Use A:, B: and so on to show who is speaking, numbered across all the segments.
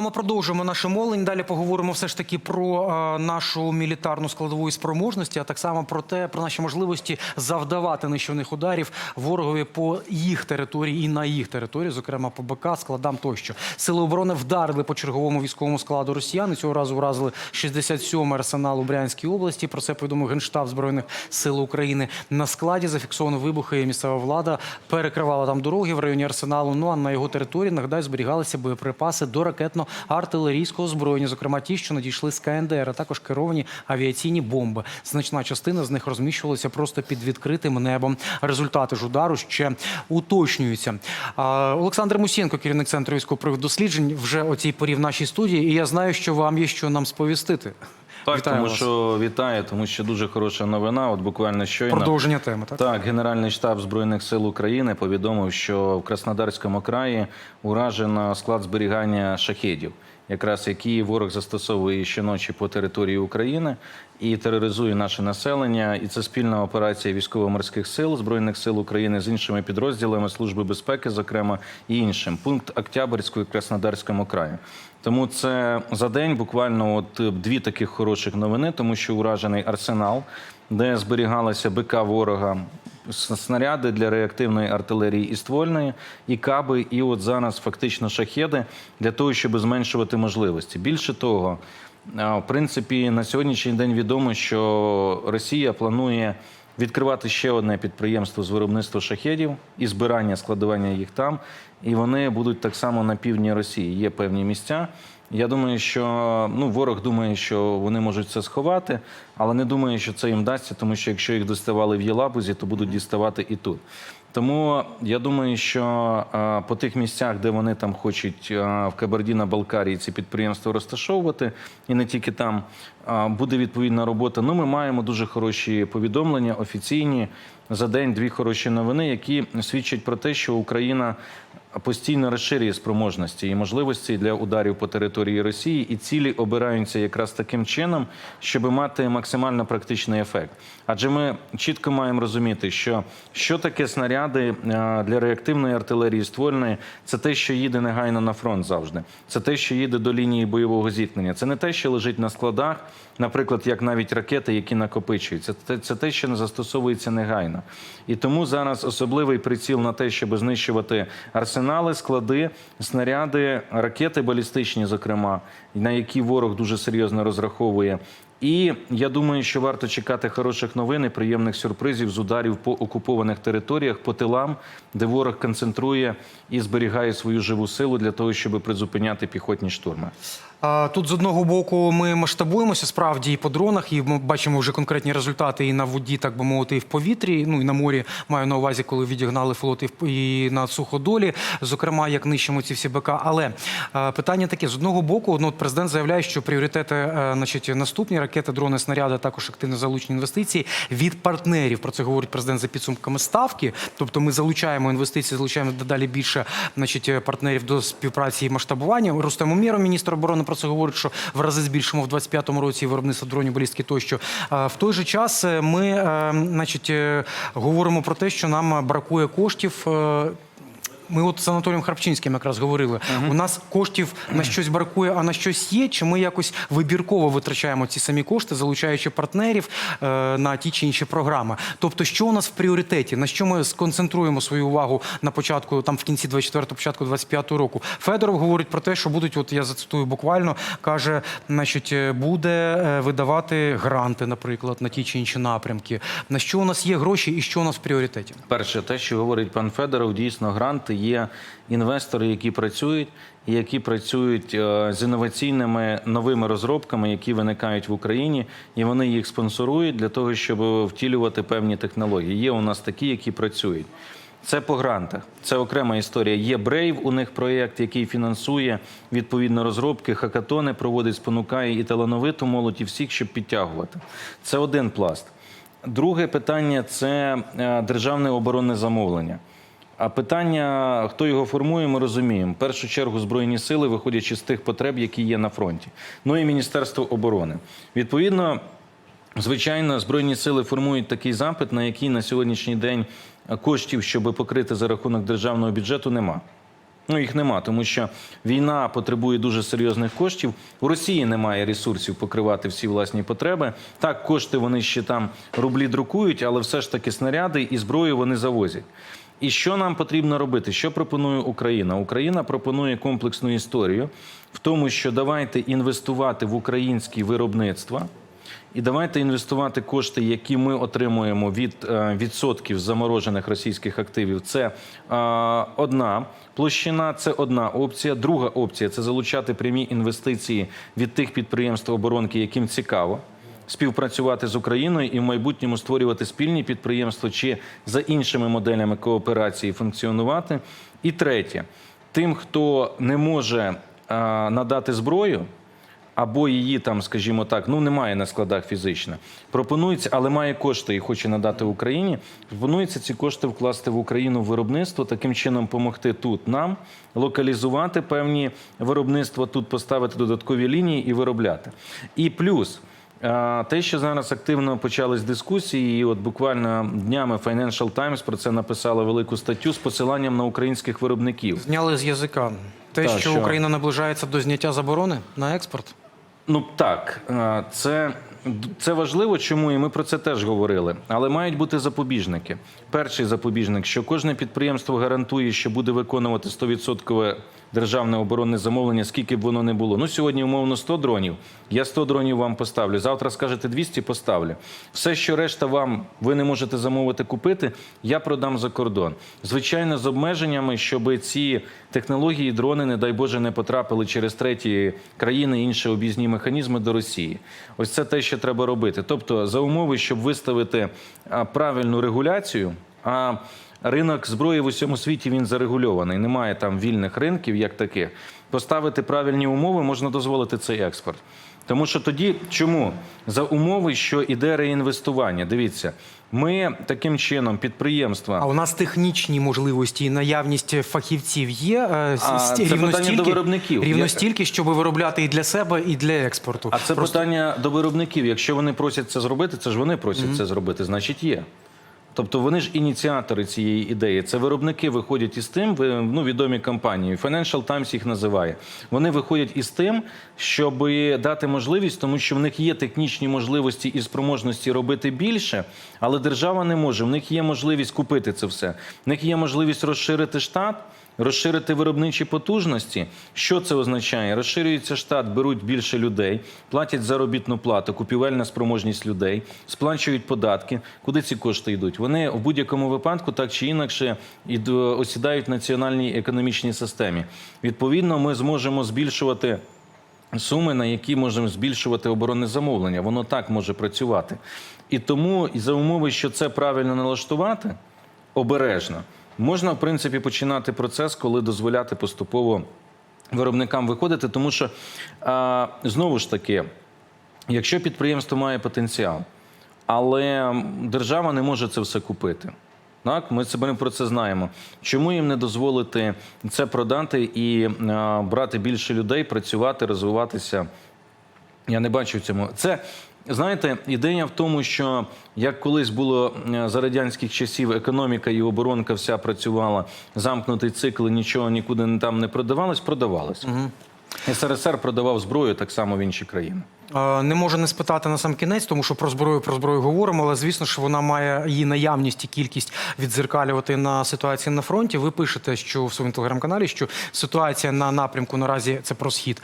A: Ми продовжуємо наше мовлення. Далі поговоримо все ж таки про нашу мілітарну складову і спроможності, а так само про те, про наші можливості завдавати нищівних ударів ворогові по їх території і на їх території, зокрема по БК, складам тощо. Сили оборони вдарили по черговому військовому складу росіян. І Цього разу вразили 67 арсенал у Брянській області. Про це повідомив генштаб збройних сил України. На складі зафіксовано вибухи. Місцева влада перекривала там дороги в районі арсеналу. Ну а на його території нагадаю зберігалися боєприпаси до ракетно-артилерійського озброєння, зокрема ті, що надійшли з КНДР, а також керовані авіаційні бомби. Значна частина з них розміщувалася просто під відкритим небом. Результати ж удару ще уточнюються. Олександр Мусєнко, керівник центру військових досліджень, вже о цій порі в нашій студії. І я знаю, що вам є що нам сповістити.
B: Так,
A: Вітаю
B: тому
A: вас.
B: що вітаю, тому що дуже хороша новина. От буквально щойно
A: Продовження теми. Так?
B: Так, Генеральний штаб збройних сил України повідомив, що в Краснодарському краї уражено склад зберігання шахедів, якраз які ворог застосовує щоночі по території України і тероризує наше населення. І це спільна операція військово-морських сил збройних сил України з іншими підрозділами Служби безпеки, зокрема і іншим. Пункт Октябрьської в Краснодарському краї. Тому це за день буквально от дві таких хороших новини, тому що уражений арсенал, де зберігалася БК ворога, снаряди для реактивної артилерії і ствольної, і каби, і от зараз фактично шахеди для того, щоб зменшувати можливості. Більше того, в принципі, на сьогоднішній день відомо, що Росія планує відкривати ще одне підприємство з виробництва шахедів і збирання, складування їх там. І вони будуть так само на півдні Росії. Є певні місця. Я думаю, що ну ворог думає, що вони можуть це сховати, але не думаю, що це їм дасться, тому що якщо їх доставали в Єлабузі, то будуть діставати і тут. Тому я думаю, що е, по тих місцях, де вони там хочуть е, в Кабардіно-Балкарії ці підприємства розташовувати, і не тільки там е, буде відповідна робота. Ну, ми маємо дуже хороші повідомлення, офіційні за день дві хороші новини, які свідчать про те, що Україна постійно розширює спроможності і можливості для ударів по території Росії, і цілі обираються якраз таким чином, щоб мати максимально практичний ефект. Адже ми чітко маємо розуміти, що що таке снаряди е, для реактивної артилерії ствольної, це те, що їде негайно на фронт завжди. Це те, що їде до лінії бойового зіткнення. Це не те, що лежить на складах, наприклад, як навіть ракети, які накопичуються. Це, це те, що не застосовується негайно. І тому зараз особливий приціл на те, щоб знищувати арсенали, склади, снаряди, ракети балістичні, зокрема, на які ворог дуже серйозно розраховує. І я думаю, що варто чекати хороших новин і приємних сюрпризів з ударів по окупованих територіях, по тилам, де ворог концентрує і зберігає свою живу силу для того, щоб призупиняти піхотні штурми.
A: Тут з одного боку ми масштабуємося справді і по дронах, і ми бачимо вже конкретні результати і на воді, так би мовити, і в повітрі. Ну і на морі маю на увазі, коли відігнали флот і, на суходолі, зокрема, як нищимо ці всі БК. Але е, питання таке: з одного боку, ну от президент заявляє, що пріоритети, е, значить, наступні ракети, дрони, снаряди, також активно залучені інвестиції від партнерів. Про це говорить президент за підсумками ставки. Тобто, ми залучаємо інвестиції, залучаємо дедалі більше, значить, партнерів до співпраці і масштабування. Рустем Умєров, міністр оборони, про це говорить, що в рази збільшимо в 25-му році виробництво дронів балістки тощо. В той же час е, ми, е, значить, е, говоримо про те, що нам бракує коштів. Ми от з Анатолієм Харпчинським якраз говорили. У нас коштів на щось бракує, а на щось є. Чи ми якось вибірково витрачаємо ці самі кошти, залучаючи партнерів е, на ті чи інші програми? Тобто, що у нас в пріоритеті? На що ми сконцентруємо свою увагу на початку, там в кінці 24-го, початку 25-го року? Федоров говорить про те, що будуть, от я зацитую буквально, каже, значить, е, буде е, видавати гранти, наприклад, на ті чи інші напрямки. На що у нас є гроші і що у нас в пріоритеті?
B: Перше, те, що говорить пан Федоров, дійсно гранти є інвестори, які працюють, які працюють е, з інноваційними новими розробками, які виникають в Україні, і вони їх спонсорують для того, щоб втілювати певні технології. Є у нас такі, які працюють. Це по грантах. Це окрема історія. Є Брейв, у них проєкт, який фінансує відповідно розробки, хакатони проводить, спонукає і талановиту молодь, і всіх, щоб підтягувати. Це один пласт. Друге питання це е, державне оборонне замовлення. А питання, хто його формує, ми розуміємо. В першу чергу Збройні сили, виходячи з тих потреб, які є на фронті. Ну і Міністерство оборони. Відповідно, звичайно, Збройні сили формують такий запит, на який на сьогоднішній день коштів, щоб покрити за рахунок державного бюджету, нема. Ну їх нема, тому що війна потребує дуже серйозних коштів. У Росії немає ресурсів покривати всі власні потреби. Так, кошти вони ще там рублі друкують, але все ж таки снаряди і зброю вони завозять. І що нам потрібно робити? Що пропонує Україна? Україна пропонує комплексну історію в тому, що давайте інвестувати в українське виробництво. І давайте інвестувати кошти, які ми отримуємо від е, відсотків заморожених російських активів. Це е, одна площина, це одна опція. Друга опція це залучати прямі інвестиції від тих підприємств оборонки, яким цікаво. Співпрацювати з Україною і в майбутньому створювати спільні підприємства чи за іншими моделями кооперації функціонувати. І третє, тим, хто не може е, надати зброю, або її там, скажімо так, ну немає на складах фізично. Пропонується, але має кошти і хоче надати Україні. Пропонується ці кошти вкласти в Україну в виробництво, таким чином допомогти тут нам локалізувати певні виробництва, тут поставити додаткові лінії і виробляти. І плюс. Те, що зараз активно почались дискусії, і от буквально днями Financial Times про це написала велику статтю з посиланням на українських виробників.
A: Зняли з язика те,
B: Та,
A: що
B: що?
A: Україна наближається до зняття заборони на експорт.
B: Ну так, це, це важливо, чому і ми про це теж говорили. Але мають бути запобіжники. Перший запобіжник, що кожне підприємство гарантує, що буде виконувати 100% державне оборонне замовлення, скільки б воно не було. Ну сьогодні умовно 100 дронів. Я 100 дронів вам поставлю. Завтра скажете 200, поставлю. Все, що решта вам ви не можете замовити купити, я продам за кордон. Звичайно, з обмеженнями, щоб ці технології, дрони, не дай Боже, не потрапили через треті країни, інші об'їзні механізми до Росії. Ось це те, що треба робити. Тобто, за умови, щоб виставити правильну регуляцію. А ринок зброї в усьому світі він зарегульований. Немає там вільних ринків, як таких. Поставити правильні умови можна дозволити цей експорт. Тому що тоді чому за умови, що іде реінвестування? Дивіться, ми таким чином підприємства.
A: А у нас технічні можливості і наявність фахівців є е,
B: А, це
A: рівно
B: питання
A: стільки,
B: до виробників.
A: рівно стільки, щоб виробляти і для себе, і для експорту.
B: А це питання до виробників. Якщо вони просять це зробити, це ж вони просять це зробити, значить є. Тобто вони ж ініціатори цієї ідеї. Це виробники виходять із тим, ну, відомі компанії, Financial Times їх називає. Вони виходять із тим, щоб дати можливість, тому що в них є технічні можливості і спроможності робити більше, але держава не може. В них є можливість купити це все. В них є можливість розширити штат. Розширити виробничі потужності. Що це означає? Розширюється штат, беруть більше людей, платять заробітну плату, купівельна спроможність людей, сплачують податки. Куди ці кошти йдуть? Вони в будь-якому випадку так чи інакше осідають в національній економічній системі. Відповідно, ми зможемо збільшувати. Суми, на які можемо збільшувати оборонне замовлення, воно так може працювати. І тому, за умови, що це правильно налаштувати, обережно, можна, в принципі, починати процес, коли дозволяти поступово виробникам виходити, тому що знову ж таки, якщо підприємство має потенціал, але держава не може це все купити. Так, ми себе про це знаємо. Чому їм не дозволити це продати і брати більше людей, працювати, розвиватися? Я не бачу цьому. Це знаєте, ідея в тому, що як колись було е, за радянських часів, економіка і оборонка вся працювала, замкнутий цикл, нічого нікуди там не продавалось, продавалось. СРСР продавав зброю так само в інші країни.
A: Не можу не спитати на сам кінець, тому що про зброю про зброю говоримо, але звісно ж вона має її наявність і кількість відзеркалювати на ситуації на фронті. Ви пишете, що в своєму телеграм-каналі, що ситуація на напрямку наразі це про схід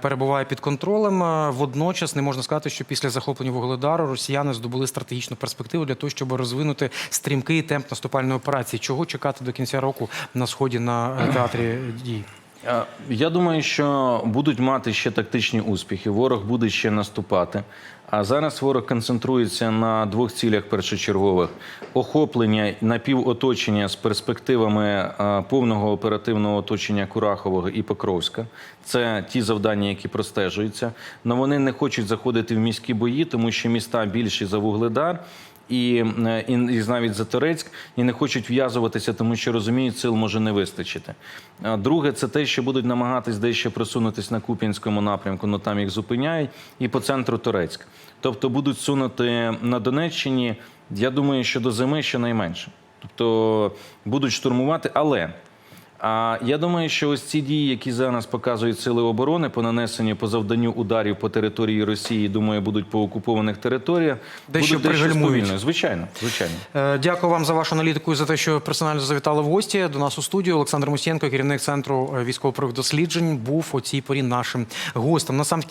A: перебуває під контролем. Водночас не можна сказати, що після захоплення Вугледару росіяни здобули стратегічну перспективу для того, щоб розвинути стрімкий темп наступальної операції. Чого чекати до кінця року на сході на е, театрі дій?
B: Е, Я думаю, що будуть мати ще тактичні успіхи. Ворог буде ще наступати. А зараз ворог концентрується на двох цілях першочергових: охоплення напівоточення з перспективами е, повного оперативного оточення Курахового і Покровська. Це ті завдання, які простежуються. Але вони не хочуть заходити в міські бої, тому що міста більші за Вугледар і, е, і, і навіть за Торецьк, і не хочуть в'язуватися, тому що розуміють, сил може не вистачити. Друге, це те, що будуть намагатись дещо просунутися на Куп'янському напрямку, але там їх зупиняють, і по центру Торецьк. Тобто будуть сунути на Донеччині, я думаю, що до зими щонайменше. Тобто будуть штурмувати, але А я думаю, що ось ці дії, які зараз показують сили оборони по нанесенню по завданню ударів по території Росії, думаю, будуть по окупованих територіях,
A: Дещо
B: будуть дещо. Звичайно, звичайно.
A: Е, Дякую вам за вашу аналітику і за те, що персонально завітали в гості до нас у студію. Олександр Мусієнко, керівник центру е, військово-правих досліджень, був у цій порі нашим гостем. На сам